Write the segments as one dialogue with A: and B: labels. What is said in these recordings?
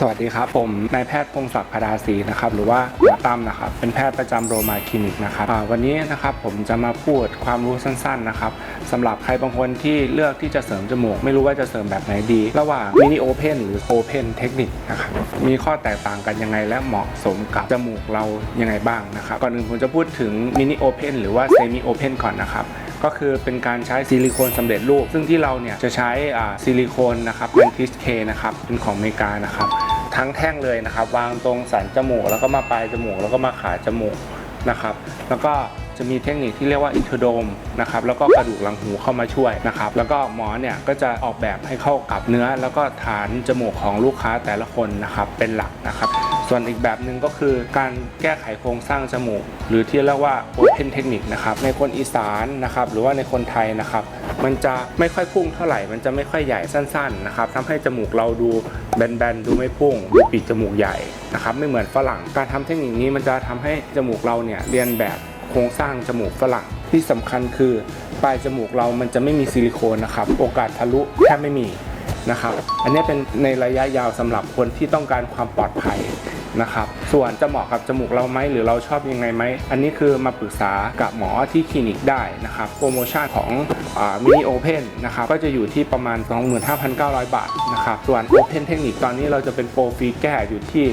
A: สวัสดีครับผมนายแพทย์พงศักดิ์พดาศรีนะครับหรือว่าหมอตั้มนะครับเป็นแพทย์ประจำโรมาคลินิกนะครับวันนี้นะครับผมจะมาพูดความรู้สั้นๆนะครับสำหรับใครบางคนที่เลือกที่จะเสริมจมูก ไม่รู้ว่าจะเสริมแบบไหนดี ระหว่างมินิโอเพนหรือโอเพนเทคนิคนะครับมีข้อแตกต่างกันยังไงและเหมาะสมกับจมูกเรายังไงบ้างนะครับก่อนอื่นผมจะพูดถึงมินิโอเพนหรือว่าเซมิโอเพนก่อนนะครับ ก็คือเป็นการใช้ซิลิโคนสำเร็จรูป ซึ่งที่เราเนี่ยจะใช้ซิลิโคนนะครับเป็นทิสเคนะครับเป็นของอเมริกานะครับทั้งแท่งเลยนะครับวางตรงสันจมูก แล้วก็มาปลายจมูก แล้วก็มาขาจมูกนะครับแล้วก็จะมีเทคนิคที่เรียกว่าอินโทโดมนะครับแล้วก็กระดูกหลังหูเข้ามาช่วยนะครับแล้วก็หมอเนี่ยก็จะออกแบบให้เข้ากับเนื้อ แล้วก็ฐานจมูกของลูกค้าแต่ละคนนะครับเป็นหลักนะครับ ส่วนอีกแบบหนึ่งก็คือการแก้ไขโครงสร้างจมูก หรือที่เรียกว่า Open Technique นะครับในคนอีสานนะครับหรือว่าในคนไทยนะครับมันจะไม่ค่อยพุ่งเท่าไหร่ มันจะไม่ค่อยใหญ่สั้นๆนะครับทำให้จมูกเราดูแบนๆดูไม่พุ่งดูปีกจมูกใหญ่นะครับไม่เหมือนฝรั่ง การทำเทคนิคนี้มันจะทำให้จมูกเราเนี่ยเรียนแบบโครงสร้างจมูกฝรั่งที่สำคัญคือปลายจมูกเรามันจะไม่มีซิลิโคนนะครับโอกาสทะลุแทบไม่มีนะครับ อันนี้เป็นในระยะยาวสำหรับคนที่ต้องการความปลอดภัย นะครับส่วนจะเหมาะกับจมูกเราไหมหรือเราชอบยังไงไหม อันนี้คือมาปรึกษากับหมอที่คลินิกได้นะครับโปรโมชั่นของมินิโอเพนนะครับก็จะอยู่ที่ประมาณ 25,900 บาทนะครับส่วน Open เทคนิคตอนนี้เราจะเป็นโปรฟรีแก้อยู่ที่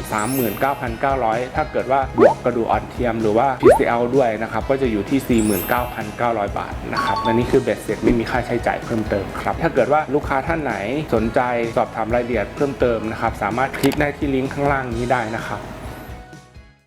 A: 39,900 ถ้าเกิดว่าบวกกระดูกอ่อนเทียมหรือว่า PCL ด้วยนะครับก็จะอยู่ที่ 49,900 บาทนะครับและนี่คือเบ็ดเสร็จไม่มีค่าใช้จ่ายเพิ่มเติมครับถ้าเกิดว่าลูกค้าท่านไหนสนใจสอบถามรายละเอียดเพิ่มเติมนะครับสามารถคลิกได้ที่ลิงก์ข้างล่างนี้ได้นะนะครับ